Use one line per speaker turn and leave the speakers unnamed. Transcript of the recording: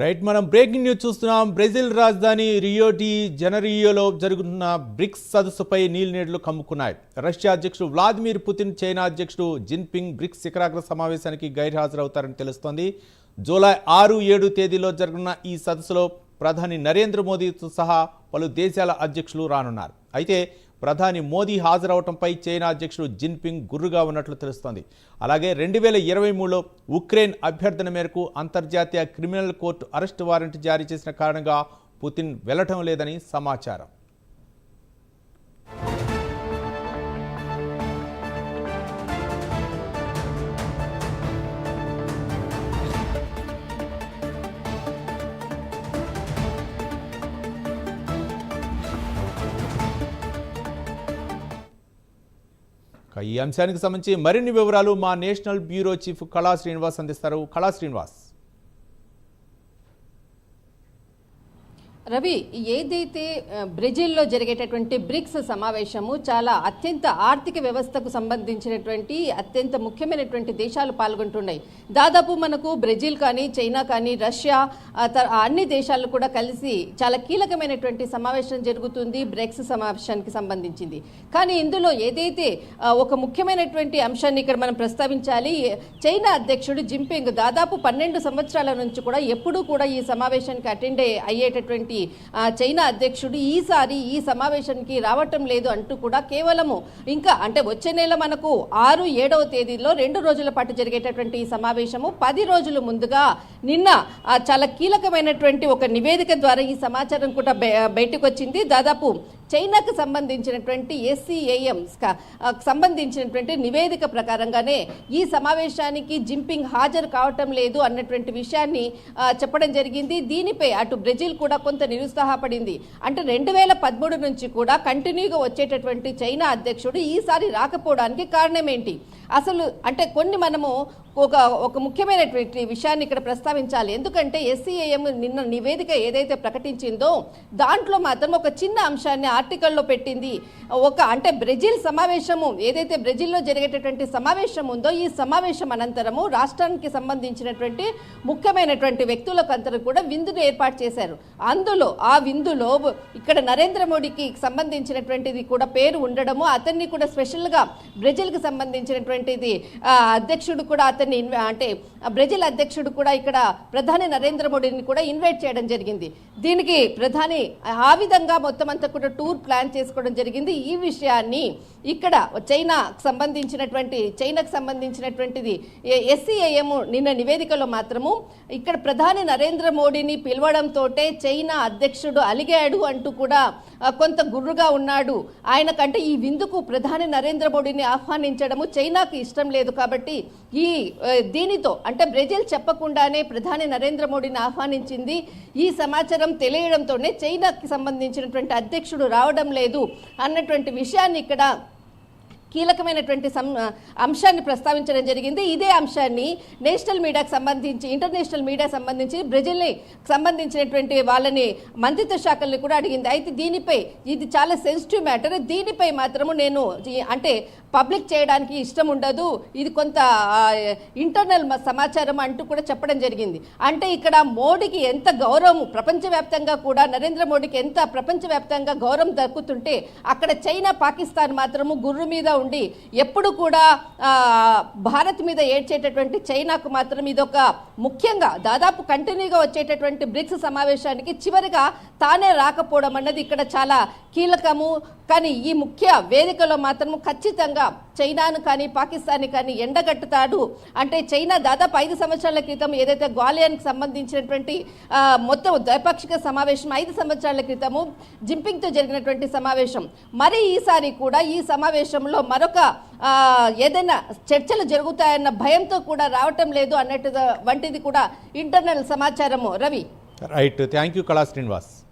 Right మనం breaking news చూస్తున్నాం. Brazil రాజధాని రియోటి జనరియోలో జరుగుతున్న బ్రిక్స్ సదస్సుపై నీళ్ళు కమ్ముకున్నాయి. రష్యా అధ్యక్షుడు వ్లాదిమిర్ పుతిన్ చైనా అధ్యక్షుడు జిన్పింగ్ బ్రిక్స్ శిఖరాగ్ర సమావేశానికి గైర్హాజరవుతారని తెలుస్తోంది. జూలై ఆరు ఏడు తేదీలో జరగనున్న ఈ సదస్సులో ప్రధాని నరేంద్ర మోదీతో సహా పలు దేశాల అధ్యక్షులు రానున్నారు. అయితే ప్రధాని మోదీ హాజరవటంపై చైనా అధ్యక్షుడు జిన్పింగ్ గుర్రుగా ఉన్నట్లు తెలుస్తోంది. అలాగే రెండు వేల ఇరవై మూడులో ఉక్రెయిన్ అభ్యర్థన మేరకు అంతర్జాతీయ క్రిమినల్ కోర్టు అరెస్ట్ వారెంట్ జారీ చేసిన కారణంగా పుతిన్ వెళ్ళటం లేదని సమాచారం. ఈ అంశానికి సంబంధించి మరిన్ని వివరాలు మా నేషనల్ బ్యూరో చీఫ్ కళా శ్రీనివాస్ అందిస్తారు. కళా శ్రీనివాస్.
రవి ఏదైతే బ్రెజిల్లో జరిగేటటువంటి బ్రిక్స్ సమావేశము చాలా అత్యంత ఆర్థిక వ్యవస్థకు సంబంధించినటువంటి అత్యంత ముఖ్యమైనటువంటి దేశాలు పాల్గొంటున్నాయి. దాదాపు మనకు బ్రెజిల్ కానీ చైనా కానీ రష్యా అన్ని దేశాలు కూడా కలిసి చాలా కీలకమైనటువంటి సమావేశం జరుగుతుంది బ్రిక్స్ సమావేశానికి సంబంధించింది. కానీ ఇందులో ఏదైతే ఒక ముఖ్యమైనటువంటి అంశాన్ని ఇక్కడ మనం ప్రస్తావించాలి చైనా అధ్యక్షుడు జింపింగ్ దాదాపు పన్నెండు సంవత్సరాల నుంచి కూడా ఎప్పుడూ కూడా ఈ సమావేశానికి అటెండ్ అయ్యేటటువంటి ఆ, చైనా అధ్యక్షుడు ఈసారి ఈ సమావేశానికి రావటం లేదు అంటూ కూడా కేవలము ఇంకా అంటే వచ్చే నెల మనకు ఆరు ఏడవ తేదీలో రెండు రోజుల పాటు జరిగేటటువంటి ఈ సమావేశము. పది రోజులు ముందుగా నిన్న చాలా కీలకమైనటువంటి ఒక నివేదిక ద్వారా ఈ సమాచారం కూడా బయటకు వచ్చింది దాదాపు చైనాకు సంబంధించినటువంటి ఎస్సీఏఎం సంబంధించినటువంటి నివేదిక ప్రకారంగానే ఈ సమావేశానికి జింపింగ్ హాజరు కావటం లేదు అన్నటువంటి విషయాన్ని చెప్పడం జరిగింది. దీనిపై అటు బ్రెజిల్ కూడా కొంత నిరుత్సాహపడింది. అంటే రెండు వేల పదమూడు నుంచి కూడా కంటిన్యూగా వచ్చేటటువంటి చైనా అధ్యక్షుడు ఈసారి రాకపోవడానికి కారణం ఏంటి అసలు అంటే కొన్ని మనము ఒక ఒక ముఖ్యమైనటువంటి విషయాన్ని ఇక్కడ ప్రస్తావించాలి. ఎందుకంటే ఎస్సీఏఎం నిన్న నివేదిక ఏదైతే ప్రకటించిందో దాంట్లో మాత్రం ఒక చిన్న అంశాన్ని ఆర్టికల్లో పెట్టింది. ఒక అంటే బ్రెజిల్ సమావేశము ఏదైతే బ్రెజిల్లో జరిగేటటువంటి సమావేశం ఉందో ఈ సమావేశం అనంతరము రాష్ట్రానికి సంబంధించినటువంటి ముఖ్యమైనటువంటి వ్యక్తులకు అందరూ కూడా విందును ఏర్పాటు చేశారు. అందులో ఆ విందులో ఇక్కడ నరేంద్ర మోడీకి సంబంధించినటువంటిది కూడా పేరు ఉండడము అతన్ని కూడా స్పెషల్గా బ్రెజిల్కి సంబంధించినటువంటి ఉన్నటువంటిది అధ్యక్షుడు కూడా అతన్ని అంటే బ్రెజిల్ అధ్యక్షుడు కూడా ఇక్కడ ప్రధాని నరేంద్ర మోడీని కూడా ఇన్వైట్ చేయడం జరిగింది. దీనికి ప్రధాని ఆ విధంగా మొత్తం అంతా కూడా టూర్ ప్లాన్ చేసుకోవడం జరిగింది. ఈ విషయాన్ని ఇక్కడ చైనాకు సంబంధించినటువంటి చైనాకు సంబంధించినటువంటిది ఎస్సీఏఎం నిన్న నివేదికలో మాత్రము ఇక్కడ ప్రధాని నరేంద్ర మోడీని పిలవడంతో చైనా అధ్యక్షుడు అలిగాడు అంటూ కూడా కొంత గుర్రుగా ఉన్నాడు. ఆయన కంటే ఈ విందుకు ప్రధాని నరేంద్ర మోడీని ఆహ్వానించడము చైనాకు ఇష్టం లేదు కాబట్టి ఈ దీనితో అంటే బ్రెజిల్ చెప్పకుండానే ప్రధాని నరేంద్ర మోడీని ఆహ్వానించింది. ఈ సమాచారం తెలియడంతోనే చైనాకి సంబంధించినటువంటి అధ్యక్షుడు రావడం లేదు అన్నటువంటి విషయాన్ని ఇక్కడ కీలకమైనటువంటి సం అంశాన్ని ప్రస్తావించడం జరిగింది. ఇదే అంశాన్ని నేషనల్ మీడియాకు సంబంధించి ఇంటర్నేషనల్ మీడియా సంబంధించి బ్రెజిల్ని సంబంధించినటువంటి వాళ్ళని మంత్రిత్వ శాఖల్ని కూడా అడిగింది. అయితే దీనిపై ఇది చాలా సెన్సిటివ్ మ్యాటర్ దీనిపై మాత్రము నేను అంటే పబ్లిక్ చేయడానికి ఇష్టం ఉండదు. ఇది కొంత ఇంటర్నల్ సమాచారం అంటూ కూడా చెప్పడం జరిగింది. అంటే ఇక్కడ మోడీకి ఎంత గౌరవం ప్రపంచవ్యాప్తంగా కూడా నరేంద్ర మోడీకి ఎంత ప్రపంచవ్యాప్తంగా గౌరవం దక్కుతుంటే అక్కడ చైనా పాకిస్తాన్ మాత్రము గుర్రు మీద ఉండి ఎప్పుడు కూడా భారత్ మీద ఏడ్చేటటువంటి చైనాకు మాత్రం ఇదొక ముఖ్యంగా దాదాపు కంటిన్యూగా వచ్చేటటువంటి బ్రిక్స్ సమావేశానికి చివరిగా తానే రాకపోవడం అన్నది ఇక్కడ చాలా కీలకము. కానీ ఈ ముఖ్య వేదికలో మాత్రం ఖచ్చితంగా చైనాను కానీ పాకిస్తాన్ని కానీ ఎండగట్టుతాడు. అంటే చైనా దాదాపు ఐదు సంవత్సరాల క్రితం ఏదైతే గ్వాలియర్కి సంబంధించినటువంటి మొత్తం ద్వైపాక్షిక సమావేశం ఐదు సంవత్సరాల క్రితము జింపింగ్తో జరిగినటువంటి సమావేశం. మరి ఈసారి కూడా ఈ సమావేశంలో మరొక ఏదైనా చర్చలు జరుగుతాయన్న భయంతో కూడా రావటం లేదు అన్నట్టు వంటిది కూడా ఇంటర్నల్ సమాచారము. రవి.
రైట్. థ్యాంక్ యూ కళా శ్రీనివాస్.